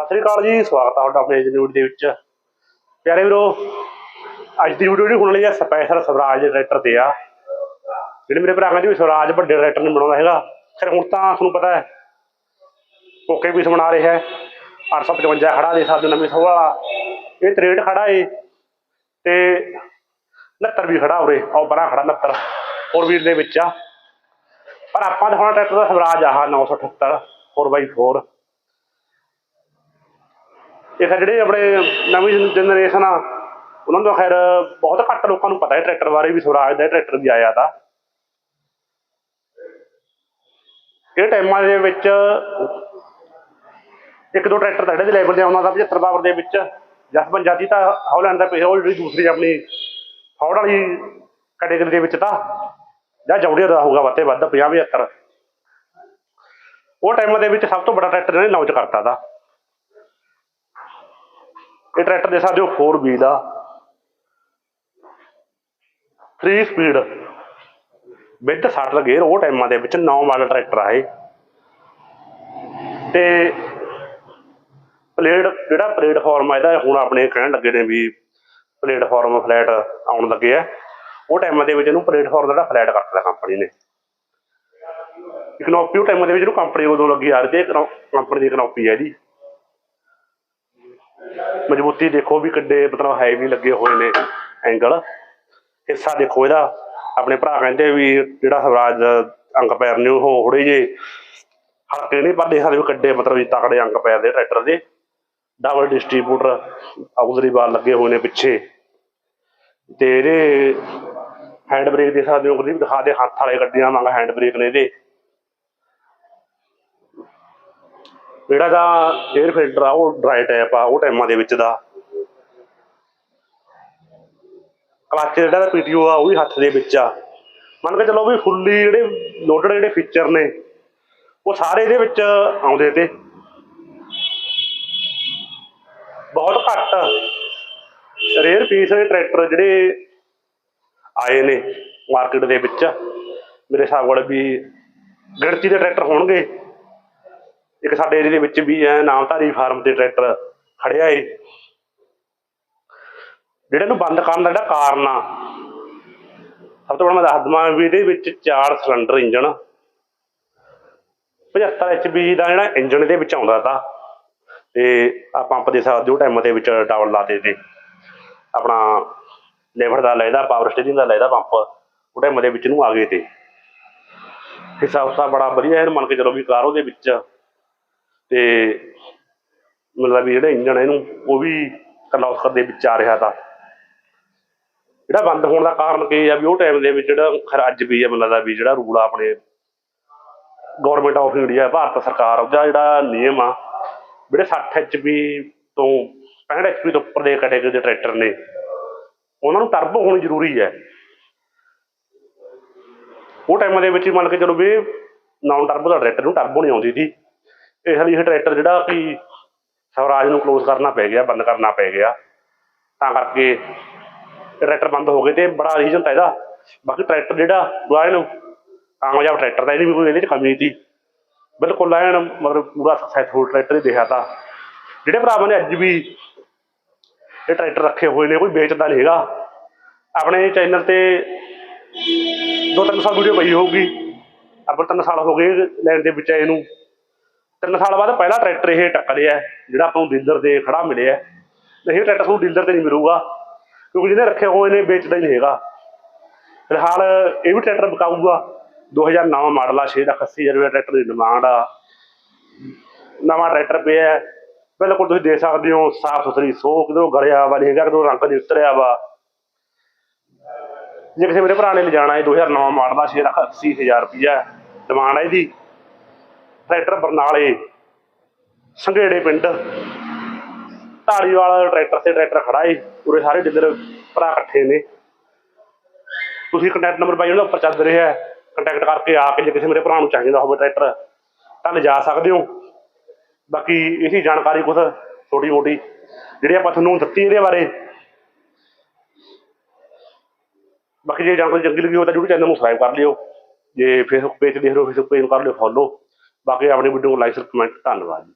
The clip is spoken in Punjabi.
ਸਤਿ ਸ੍ਰੀ ਅਕਾਲ ਜੀ, ਸਵਾਗਤ ਆ ਤੁਹਾਡਾ ਆਪਣੇ ਵੀਡੀਓ ਦੇ ਵਿੱਚ। ਪਿਆਰੇ ਵੀਰੋ, ਅੱਜ ਦੀ ਵੀਡੀਓ ਜਿਹੜੀ ਹੋਣ ਲਈ ਹੈ ਸਪੈਸ਼ਲ ਸਵਰਾਜ ਦੇ ਤੇ ਆ। ਜਿਹੜੇ ਮੇਰੇ ਭਰਾ ਕਹਿੰਦੇ ਵੀ ਸਵਰਾਜ ਵੱਡੇ ਟਰੈਕਟਰ ਨੂੰ ਬਣਾਉਂਦਾ ਹੈਗਾ। ਫਿਰ ਹੁਣ ਤਾਂ ਤੁਹਾਨੂੰ ਪਤਾ ਹੈ ਓਕੇ ਪੀਸ ਬਣਾ ਰਿਹਾ ਹੈ। 855 ਖੜਾ ਦੇ ਸਕਦੇ ਹੋ ਨਵੀਂ ਸੌ ਵਾਲਾ ਇਹ 63 ਖੜਾ ਏ, ਤੇ 69 ਵੀ ਖੜਾ ਉਰੇ ਉਹ ਬੜਾ ਖੜਾ 69 ਹੋਰ ਵੀਲ ਦੇ ਵਿੱਚ ਆ। ਪਰ ਆਪਾਂ ਦਿਖਾਉਣਾ ਟਰੈਕਟਰ ਦਾ ਸਵਰਾਜ ਆਹ 978 4x4 ਇਹ ਖੈਰ ਜਿਹੜੇ ਆਪਣੇ ਨਵੀਂ ਜਨਰੇਸ਼ਨ ਆ, ਉਹਨਾਂ ਦਾ ਖੈਰ ਬਹੁਤ ਘੱਟ ਲੋਕਾਂ ਨੂੰ ਪਤਾ ਹੈ ਟਰੈਕਟਰ ਬਾਰੇ ਵੀ, ਸਵਰਾਜ ਦਾ ਟਰੈਕਟਰ ਵੀ ਆਇਆ ਤਾਂ। ਇਹ ਟਾਈਮਾਂ ਦੇ ਵਿੱਚ ਇੱਕ ਦੋ ਟਰੈਕਟਰ ਤਾਂ ਜਿਹੜੇ ਲੈਵਲ ਦੇ ਆਉਂਦਾ ਦਾ 75 ਪਾਵਰ ਦੇ ਵਿੱਚ। ਜਸ ਪੰਜਾਬੀ ਤਾਂ ਹੌਲੈਂਡ ਦਾ ਪਿਆ ਉਹ ਜਿਹੜੀ ਦੂਸਰੀ ਆਪਣੀ ਫੌੜ ਵਾਲੀ ਕੈਟੇਗਰੀ ਦੇ ਵਿੱਚ ਤਾਂ, ਜਾਂ ਜੌੜੀਆ ਦਾ ਹੋਊਗਾ ਵੱਤੇ ਵੱਧ 50 75 ਉਹ ਟਾਈਮਾਂ ਦੇ ਵਿੱਚ ਸਭ ਤੋਂ ਵੱਡਾ ਟਰੈਕਟਰ ਇਹਨੇ ਲਾਂਚ ਕਰਤਾ ਤਾ। ਇਹ ਟਰੈਕਟਰ ਦੇ ਸਕਦੇ ਹੋ 4 ਦਾ 3 ਸਪੀਡ ਵਿਦ 60 ਗੇਅਰ ਉਹ ਟਾਈਮਾਂ ਦੇ ਵਿੱਚ 9 ਮਾਡਲ ਟਰੈਕਟਰ ਆਏ ਤੇ ਪਲੇਟ, ਜਿਹੜਾ ਪਲੇਟਫਾਰਮ ਆ ਇਹਦਾ, ਹੁਣ ਆਪਣੇ ਕਹਿਣ ਲੱਗੇ ਨੇ ਵੀ ਪਲੇਟਫਾਰਮ ਫਲੈਟ ਆਉਣ ਲੱਗੇ ਆ। ਉਹ ਟਾਈਮਾਂ ਦੇ ਵਿੱਚ ਇਹਨੂੰ ਪਲੇਟਫਾਰਮ ਜਿਹੜਾ ਫਲੈਟ ਕਰਤਾ ਕੰਪਨੀ ਨੇ। ਇਕਨੋਪੀ ਉਹ ਟਾਈਮਾਂ ਦੇ ਵਿੱਚ ਇਹਨੂੰ ਕੰਪਨੀ ਉਦੋਂ ਲੱਗੀ ਆ ਰਹੀ ਤੇ ਕੰਪਨੀ ਦੀ ਇਕਨੋਪੀ ਹੈ ਜੀ ਮਜ਼ਬੂਤੀ ਦੇਖੋ ਵੀ ਕਿੱਡੇ ਮਤਲਬ ਹੈ ਵੀ ਲੱਗੇ ਹੋਏ ਨੇ ਐਂਗਲ ਹਿੱਸਾ ਦੇਖੋ ਇਹਦਾ। ਆਪਣੇ ਭਰਾ ਕਹਿੰਦੇ ਵੀ ਜਿਹੜਾ ਸਵਰਾਜ ਅੰਕ ਪੈਰ ਨੇ ਉਹ ਥੋੜੇ ਜੇ ਹਲਕੇ ਨਹੀਂ ਪਰ ਦੇਖ ਸਕਦੇ ਕਿੱਡੇ ਮਤਲਬ ਵੀ ਤਕੜੇ ਅੰਗ ਪੈਰ ਦੇ ਟਰੈਕਟਰ ਦੇ। ਡਬਲ ਡਿਸਟ੍ਰੀਬਿਊਟਰ ਆਊਜ਼ਰੀ ਬਾਲ ਲੱਗੇ ਹੋਏ ਨੇ ਪਿੱਛੇ। ਤੇ ਇਹਦੇ ਹੈਂਡ ਬ੍ਰੇਕ ਦੇ ਸਕਦੇ ਹੋ ਕਦੀ ਦਿਖਾ ਦੇ, ਹੱਥ ਵਾਲੇ ਗੱਡੀਆਂ ਵਾਂਗ ਹੈਂਡ ਬ੍ਰੇਕ ਨੇ ਇਹਦੇ। ਜਿਹੜਾ ਦਾ 에ਅਰ ਫਿਲਟਰ ਆ, ਉਹ ਡਰਾਈ ਟਾਈਪ ਆ, ਉਹ ਟਾਈਮਾਂ ਦੇ ਵਿੱਚ ਦਾ। ਕਲਚ ਜਿਹੜਾ ਪੀਟੀਓ ਆ, ਉਹ ਵੀ ਹੱਥ ਦੇ ਵਿੱਚ ਆ। ਮੰਨ ਕੇ ਚਲੋ ਵੀ ਫੁੱਲੀ ਜਿਹੜੇ ਲੋਡਡ ਜਿਹੜੇ ਫੀਚਰ ਨੇ, ਉਹ ਸਾਰੇ ਇਹਦੇ ਵਿੱਚ ਆਉਂਦੇ ਤੇ। ਬਹੁਤ ਘੱਟ ਰੇਅਰ ਪੀਸ ਦੇ ਟਰੈਕਟਰ ਜਿਹੜੇ ਆਏ ਨੇ ਮਾਰਕੀਟ ਦੇ ਵਿੱਚ। ਮੇਰੇ ਹਿਸਾਬ ਨਾਲ ਵੀ ਗਿਣਤੀ ਦੇ ਟਰੈਕਟਰ ਹੋਣਗੇ। ਇੱਕ ਸਾਡੇ ਏਰੀਏ ਦੇ ਵਿੱਚ ਵੀ ਹੈ ਨਾਮਧਾਰੀ ਫਾਰਮ ਤੇ ਟਰੈਕਟਰ ਖੜਿਆ ਏ। ਜਿਹੜੇ ਨੂੰ ਬੰਦ ਕਰਨ ਦਾ ਜਿਹੜਾ ਕਾਰਨ ਆ, ਸਭ ਤੋਂ ਪਹਿਲਾਂ ਮੈਂ ਦੱਸ ਦਵਾਂ ਵੀ ਇਹਦੇ ਵਿੱਚ ਚਾਰ ਸਿਲੰਡਰ ਇੰਜਨ 75 ਐਚਪੀ ਦਾ ਜਿਹੜਾ ਇੰਜਨ ਇਹਦੇ ਵਿੱਚ ਆਉਂਦਾ ਤਾ, ਤੇ ਆ ਪੰਪ ਦੇ ਸਕਦੇ ਉਹ ਟਾਈਮ ਦੇ ਵਿੱਚ ਡਬਲ ਲਾਤੇ ਤੇ। ਆਪਣਾ ਲੇਬਰ ਦਾ ਲੈਦਾ ਪਾਵਰ ਸਟੇਰਿੰਗ ਦਾ ਲੈਦਾ ਪੰਪ ਉਹ ਟਾਈਮ ਦੇ ਵਿੱਚ ਨੂੰ ਆ ਗਏ ਤੇ। ਹਿਸਾਬ ਉਸਾ ਬੜਾ ਵਧੀਆ ਹੈ ਮੰਨ ਕੇ ਚਲੋ ਵੀ ਕਾਰ ਉਹਦੇ ਵਿੱਚ ਤੇ ਮਤਲਬ ਵੀ ਜਿਹੜੇ ਇੰਜਨ ਇਹਨੂੰ, ਉਹ ਵੀ ਕਲੌਸਕਰ ਦੇ ਵਿੱਚ ਆ ਰਿਹਾ ਤਾਂ। ਜਿਹੜਾ ਬੰਦ ਹੋਣ ਦਾ ਕਾਰਨ ਕੀ ਆ ਵੀ ਉਹ ਟਾਈਮ ਦੇ ਵਿੱਚ ਜਿਹੜਾ ਖਰ, ਅੱਜ ਵੀ ਆ ਮਤਲਬ ਦਾ ਵੀ ਜਿਹੜਾ ਰੂਲ ਆ ਆਪਣੇ ਗਵਰਨਮੈਂਟ ਆਫ ਇੰਡੀਆ ਭਾਰਤ ਸਰਕਾਰ, ਉਹਦਾ ਜਿਹੜਾ ਨਿਯਮ ਆ, ਜਿਹੜੇ 60 ਐਚਪੀ ਤੋਂ 65 ਐਚਪੀ ਤੋਂ ਉੱਪਰ ਦੇ ਕੈਟੇਗਰੀ ਦੇ ਟਰੈਕਟਰ ਨੇ, ਉਹਨਾਂ ਨੂੰ ਟਰਬੋ ਹੋਣੀ ਜ਼ਰੂਰੀ ਹੈ। ਉਹ ਟਾਈਮ ਦੇ ਵਿੱਚ ਮੰਨ ਕੇ ਚਲੋ ਵੀ ਨਾਨ ਟਰਬੋ ਦਾ ਟਰੈਕਟਰ ਨੂੰ ਟਰਬੋ ਨਹੀਂ ਆਉਂਦੀ ਸੀ। ਇਸ ਲਈ ਇਹ ਟਰੈਕਟਰ ਜਿਹੜਾ ਕਿ ਸਵਰਾਜ ਨੂੰ ਕਲੋਜ਼ ਕਰਨਾ ਪੈ ਗਿਆ, ਬੰਦ ਕਰਨਾ ਪੈ ਗਿਆ, ਤਾਂ ਕਰਕੇ ਟਰੈਕਟਰ ਬੰਦ ਹੋ ਗਏ ਤੇ ਬੜਾ ਰੀਜ਼ਨ ਤਾਂ ਇਹਦਾ। ਬਾਕੀ ਟਰੈਕਟਰ ਜਿਹੜਾ ਦੁਆਰੇ ਨੂੰ ਕਾਮਯਾਬ ਟਰੈਕਟਰ ਦਾ ਇਹਦੀ ਵੀ ਕੋਈ ਇਹਦੇ ਚ ਕਮੀ ਨਹੀਂ ਸੀ। ਬਿਲਕੁਲ ਐਨ ਮਤਲਬ ਪੂਰਾ ਸਕਸੈਸਫੁਲ ਟਰੈਕਟਰ ਹੀ ਦੇਖਿਆ ਤਾਂ। ਜਿਹੜੇ ਭਰਾਵਾਂ ਨੇ ਅੱਜ ਵੀ ਇਹ ਟਰੈਕਟਰ ਰੱਖੇ ਹੋਏ ਨੇ, ਕੋਈ ਵੇਚਦਾ ਨਹੀਂ ਹੈਗਾ। ਆਪਣੇ ਚੈਨਲ ਤੇ ਦੋ ਤਿੰਨ ਸਾਲ ਵੀਡੀਓ ਪਈ ਹੋਊਗੀ। ਆਪਾਂ ਤਿੰਨ ਸਾਲ ਹੋ ਗਏ ਲੈਣ ਦੇ ਵਿੱਚ ਇਹਨੂੰ ਤਿੰਨ ਸਾਲ ਬਾਅਦ ਪਹਿਲਾ ਟਰੈਕਟਰ ਇਹ ਟੱਕਰਿਆ ਹੈ, ਜਿਹੜਾ ਆਪਾਂ ਨੂੰ ਡੀਲਰ ਦੇ ਖੜਾ ਮਿਲਿਆ ਨਹੀਂ ਇਹ ਟਰੈਕਟਰ ਤੁਹਾਨੂੰ ਡੀਲਰ ਤੇ ਨਹੀਂ ਮਿਲੂਗਾ ਕਿਉਂਕਿ ਜਿਹਨੇ ਰੱਖੇ ਹੋਏ ਨੇ ਵੇਚਦਾ ਹੀ ਨਹੀਂ ਹੈਗਾ। ਫਿਲਹਾਲ ਇਹ ਵੀ ਟਰੈਕਟਰ ਵਿਕਾਊਗਾ। 2009 ਮਾਡਲ ਆ 6 ਲੱਖ 80 ਹਜ਼ਾਰ ਰੁਪਏ ਟਰੈਕਟਰ ਦੀ ਡਿਮਾਂਡ ਆ। ਨਵਾਂ ਟਰੈਕਟਰ ਪਿਆ ਬਿਲਕੁਲ ਤੁਸੀਂ ਦੇਖ ਸਕਦੇ ਹੋ ਸਾਫ਼ ਸੁਥਰੀ ਸੋ ਕਿਦੋਂ ਗਲਿਆ ਵਾ ਨਹੀਂ ਹੈਗਾ ਕਿਦੋਂ ਰੰਗ ਨਹੀਂ ਉਤਰਿਆ ਵਾ। ਜੇ ਕਿਸੇ ਮੇਰੇ ਭਰਾ ਨੇ ਲਿਜਾਣਾ ਹੈ 2009 ਮਾਡਲ ਦਾ 6 ਲੱਖ 80 ਹਜ਼ਾਰ ਰੁਪਇਆ ਡਿਮਾਂਡ ਹੈ ਇਹਦੀ। ਟਰੈਕਟਰ ਬਰਨਾਲੇ, ਸੰਘੇੜੇ ਪਿੰਡ। ਢਾਲੀਵਾਲ ਟਰੈਕਟਰ ਤੇ ਟਰੈਕਟਰ ਖੜਾ ਏ, ਪੂਰੇ ਸਾਰੇ ਡੀਲਰ ਭਰਾ ਇਕੱਠੇ ਨੇ। ਤੁਸੀਂ ਕੰਟੈਕਟ ਨੰਬਰ ਬਾਈ ਉਹਨਾਂ ਉੱਪਰ ਚੱਲ ਰਿਹਾ ਹੈ। ਕੰਟੈਕਟ ਕਰਕੇ ਆ ਕੇ ਜੇ ਕਿਸੇ ਮੇਰੇ ਭਰਾ ਨੂੰ ਚਾਹੀਦਾ ਹੋਵੇ ਟਰੈਕਟਰ, ਤਾਂ ਲਿਜਾ ਸਕਦੇ ਹੋ। ਬਾਕੀ ਇਹੀ ਜਾਣਕਾਰੀ ਕੁਛ ਛੋਟੀ ਮੋਟੀ ਜਿਹੜੀ ਆਪਾਂ ਤੁਹਾਨੂੰ ਦਿੱਤੀ ਇਹਦੇ ਬਾਰੇ। ਬਾਕੀ ਜੇ ਜਾਣਕਾਰੀ ਚੰਗੀ ਲੱਗੀ ਹੋ ਤਾਂ ਜਰੂਰ ਚੈਨਲ ਨੂੰ ਸਬਸਕ੍ਰਾਈਬ ਕਰ ਲਿਓ। ਜੇ ਫੇਸਬੁੱਕ ਪੇਜ ਦੇਖ ਰਹੇ ਹੋ ਫੇਸਬੁੱਕ ਪੇਜ ਨੂੰ ਕਰ ਲਿਓ ਫੋਲੋ ਬਾਕੀ ਆਪਣੀ ਵੀਡੀਓ ਨੂੰ ਲਾਈਕ ਕਮੈਂਟ ਧੰਨਵਾਦ ਜੀ।